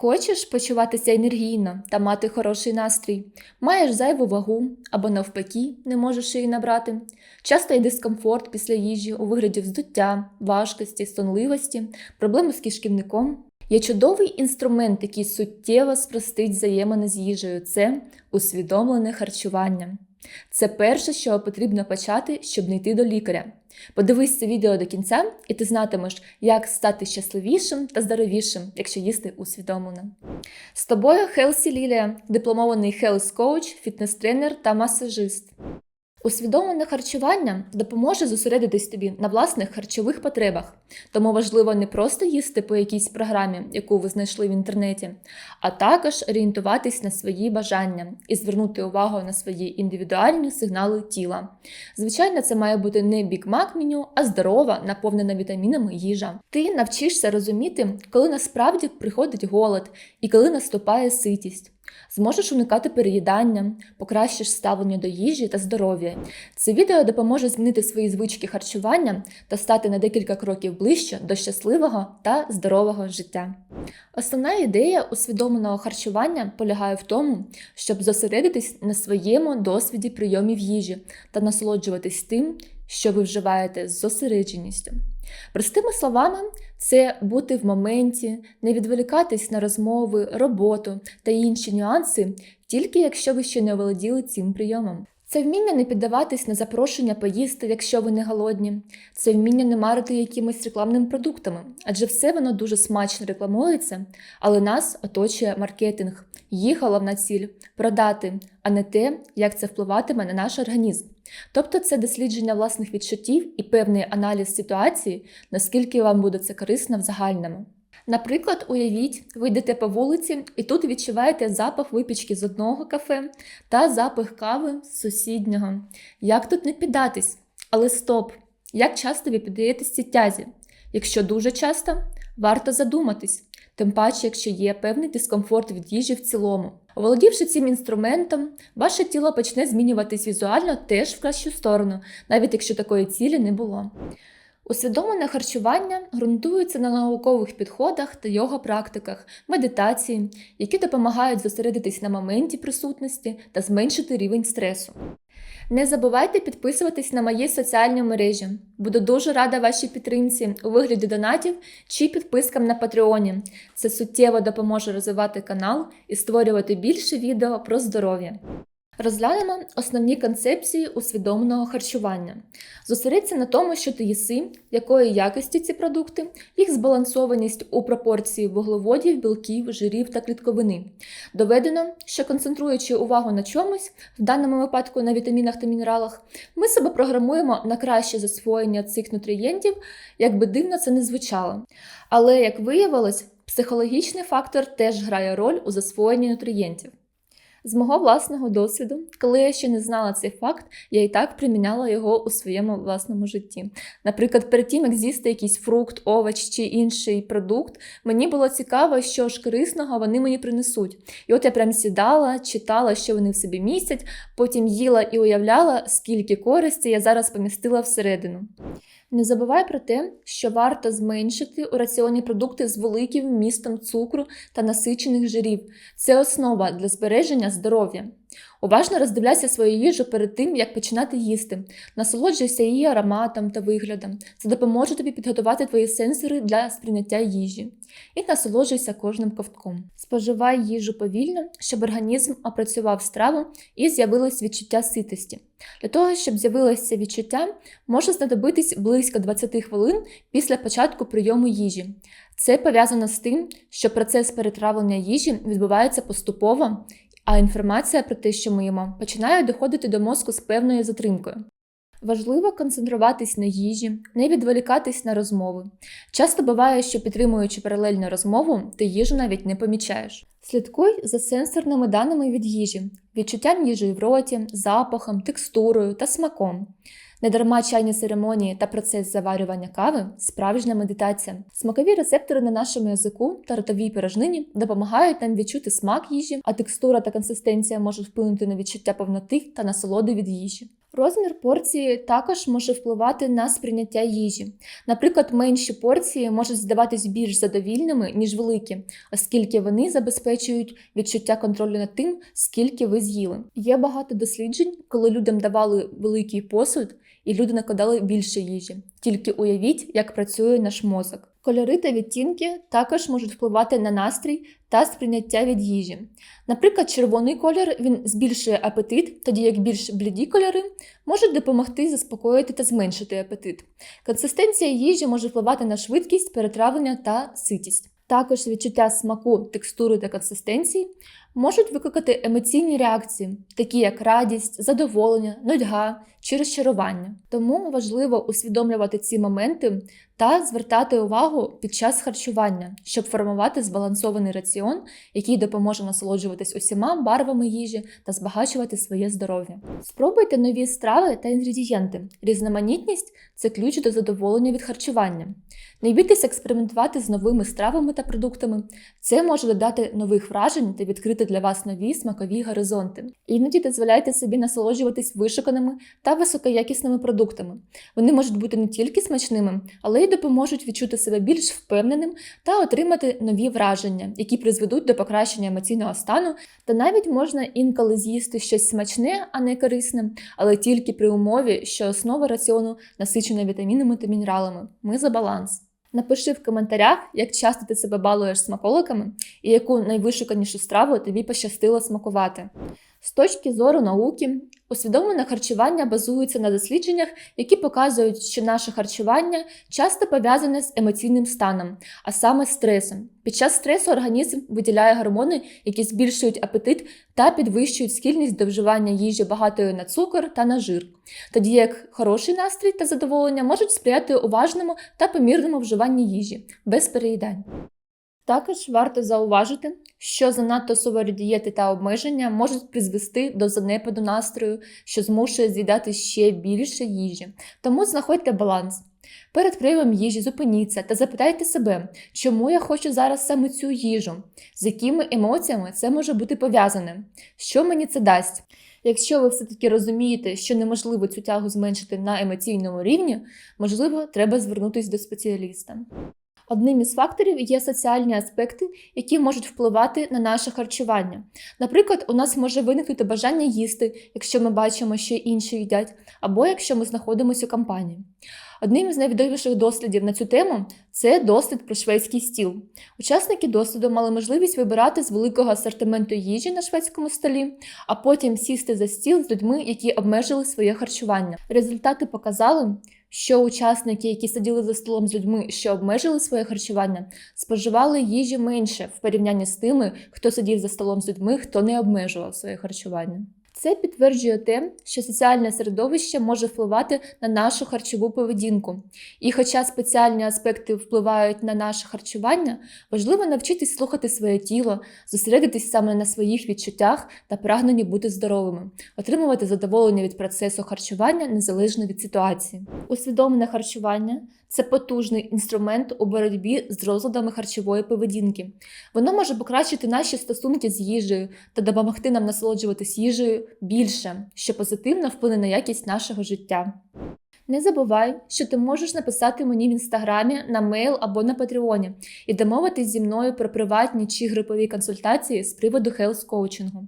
Хочеш почуватися енергійно та мати хороший настрій, маєш зайву вагу або навпаки не можеш її набрати. Часто є дискомфорт після їжі у вигляді вздуття, важкості, сонливості, проблеми з кишківником. Є чудовий інструмент, який суттєво спростить взаємини з їжею це усвідомлене харчування. Це перше, чого потрібно почати, щоб не йти до лікаря. Подивись це відео до кінця, і ти знатимеш, як стати щасливішим та здоровішим, якщо їсти усвідомлено. З тобою Хелсі Лілія, дипломований хелс коуч, фітнес-тренер та масажист. Усвідомлене харчування допоможе зосередитись тобі на власних харчових потребах, тому важливо не просто їсти по якійсь програмі, яку ви знайшли в інтернеті, а також орієнтуватись на свої бажання і звернути увагу на свої індивідуальні сигнали тіла. Звичайно, це має бути не бікмак меню, а здорова, наповнена вітамінами їжа. Ти навчишся розуміти, коли насправді приходить голод і коли наступає ситість. Зможеш уникати переїдання, покращиш ставлення до їжі та здоров'я. Це відео допоможе змінити свої звички харчування та стати на декілька кроків ближче до щасливого та здорового життя. Основна ідея усвідомленого харчування полягає в тому, щоб зосередитись на своєму досвіді прийомів їжі та насолоджуватись тим, що ви вживаєте з зосередженістю. Простими словами, це бути в моменті, не відволікатись на розмови, роботу та інші нюанси, тільки якщо ви ще не оволоділи цим прийомом. Це вміння не піддаватись на запрошення поїсти, якщо ви не голодні, це вміння не марити якимись рекламними продуктами, адже все воно дуже смачно рекламується, але нас оточує маркетинг. Їх головна ціль продати, а не те, як це впливатиме на наш організм. Тобто це дослідження власних відчуттів і певний аналіз ситуації, наскільки вам буде це корисно в загальному. Наприклад, уявіть, ви йдете по вулиці і тут відчуваєте запах випічки з одного кафе та запах кави з сусіднього. Як тут не піддатись? Але стоп! Як часто ви піддаєтесь цій тязі? Якщо дуже часто, варто задуматись, тим паче, якщо є певний дискомфорт від їжі в цілому. Оволодівши цим інструментом, ваше тіло почне змінюватись візуально теж в кращу сторону, навіть якщо такої цілі не було. Усвідомлене харчування ґрунтується на наукових підходах та його практиках, медитації, які допомагають зосередитись на моменті присутності та зменшити рівень стресу. Не забувайте підписуватись на мої соціальні мережі. Буду дуже рада вашій підтримці у вигляді донатів чи підпискам на Патреоні. Це суттєво допоможе розвивати канал і створювати більше відео про здоров'я. Розглянемо основні концепції усвідомленого харчування. Зосередься на тому, що ти їси, якої якості ці продукти, їх збалансованість у пропорції вуглеводів, білків, жирів та клітковини. Доведено, що концентруючи увагу на чомусь, в даному випадку на вітамінах та мінералах, ми себе програмуємо на краще засвоєння цих нутрієнтів, як би дивно це не звучало. Але, як виявилось, психологічний фактор теж грає роль у засвоєнні нутрієнтів. З мого власного досвіду, коли я ще не знала цей факт, я і так приміняла його у своєму власному житті. Наприклад, перед тим, як з'їсти якийсь фрукт, овоч чи інший продукт, мені було цікаво, що ж корисного вони мені принесуть. І от я прям сідала, читала, що вони в собі містять, потім їла і уявляла, скільки користі я зараз помістила всередину. Не забувай про те, що варто зменшити у раціоні продукти з великим вмістом цукру та насичених жирів. Це основа для збереження здоров'я. Уважно роздивляйся свою їжу перед тим, як починати їсти. Насолоджуйся її ароматом та виглядом. Це допоможе тобі підготувати твої сенсори для сприйняття їжі. І насолоджуйся кожним ковтком. Споживай їжу повільно, щоб організм опрацював страву і з'явилось відчуття ситості. Для того, щоб з'явилося відчуття, може знадобитись близько 20 хвилин після початку прийому їжі. Це пов'язано з тим, що процес перетравлення їжі відбувається поступово а інформація про те, що ми їмо, починає доходити до мозку з певною затримкою. Важливо концентруватись на їжі, не відволікатись на розмови. Часто буває, що підтримуючи паралельну розмову, ти їжу навіть не помічаєш. Слідкуй за сенсорними даними від їжі, відчуттям їжі в роті, запахом, текстурою та смаком. Недарма чайні церемонії та процес заварювання кави справжня медитація. Смакові рецептори на нашому язику та ротовій порожнині допомагають нам відчути смак їжі, а текстура та консистенція можуть вплинути на відчуття повноти та насолоди від їжі. Розмір порції також може впливати на сприйняття їжі. Наприклад, менші порції можуть здаватись більш задовільними, ніж великі, оскільки вони забезпечують відчуття контролю над тим, скільки ви з'їли. Є багато досліджень, коли людям давали великий посуд, і люди накладали більше їжі. Тільки уявіть, як працює наш мозок. Кольори та відтінки також можуть впливати на настрій та сприйняття від їжі. Наприклад, червоний колір він збільшує апетит, тоді як більш бліді кольори можуть допомогти заспокоїти та зменшити апетит. Консистенція їжі може впливати на швидкість, перетравлення та ситість. Також відчуття смаку, текстури та консистенції можуть викликати емоційні реакції, такі як радість, задоволення, нудьга чи розчарування. Тому важливо усвідомлювати ці моменти та звертати увагу під час харчування, щоб формувати збалансований раціон, який допоможе насолоджуватись усіма барвами їжі та збагачувати своє здоров'я. Спробуйте нові страви та інгредієнти. Різноманітність це ключ до задоволення від харчування. Не бійтесь експериментувати з новими стравами та продуктами. Це може додати нових вражень та відкрити для вас нові смакові горизонти. Іноді дозволяйте собі насолоджуватись вишуканими та високоякісними продуктами. Вони можуть бути не тільки смачними, але й допоможуть відчути себе більш впевненим та отримати нові враження, які призведуть до покращення емоційного стану. Та навіть можна інколи з'їсти щось смачне, а не корисне, але тільки при умові, що основа раціону насичена вітамінами та мінералами. Ми за баланс. Напиши в коментарях, як часто ти себе балуєш смаколиками і яку найвишуканішу страву тобі пощастило смакувати. З точки зору науки, усвідомлене харчування базується на дослідженнях, які показують, що наше харчування часто пов'язане з емоційним станом, а саме стресом. Під час стресу організм виділяє гормони, які збільшують апетит та підвищують схильність до вживання їжі багатою на цукор та на жир. Тоді як хороший настрій та задоволення можуть сприяти уважному та помірному вживанні їжі без переїдань. Також варто зауважити, що занадто суворі дієти та обмеження можуть призвести до занепаду настрою, що змушує з'їдати ще більше їжі. Тому знаходьте баланс. Перед прийомом їжі зупиніться та запитайте себе, чому я хочу зараз саме цю їжу, з якими емоціями це може бути пов'язане, що мені це дасть. Якщо ви все-таки розумієте, що неможливо цю тягу зменшити на емоційному рівні, можливо, треба звернутися до спеціаліста. Одним із факторів є соціальні аспекти, які можуть впливати на наше харчування. Наприклад, у нас може виникнути бажання їсти, якщо ми бачимо, що інші їдять, або якщо ми знаходимося у компанії. Одним із найвідоміших дослідів на цю тему це дослід про шведський стіл. Учасники досліду мали можливість вибирати з великого асортименту їжі на шведському столі, а потім сісти за стіл з людьми, які обмежили своє харчування. Результати показали, що учасники, які сиділи за столом з людьми, що обмежили своє харчування, споживали їжі менше в порівнянні з тими, хто сидів за столом з людьми, хто не обмежував своє харчування. Це підтверджує те, що соціальне середовище може впливати на нашу харчову поведінку. І хоча спеціальні аспекти впливають на наше харчування, важливо навчитись слухати своє тіло, зосередитись саме на своїх відчуттях та прагненні бути здоровими, отримувати задоволення від процесу харчування незалежно від ситуації. Усвідомлене харчування це потужний інструмент у боротьбі з розладами харчової поведінки. Воно може покращити наші стосунки з їжею та допомогти нам насолоджуватись їжею більше, що позитивно вплине на якість нашого життя. Не забувай, що ти можеш написати мені в інстаграмі на мейл або на Патреоні і домовитись зі мною про приватні чи групові консультації з приводу хелс коучингу.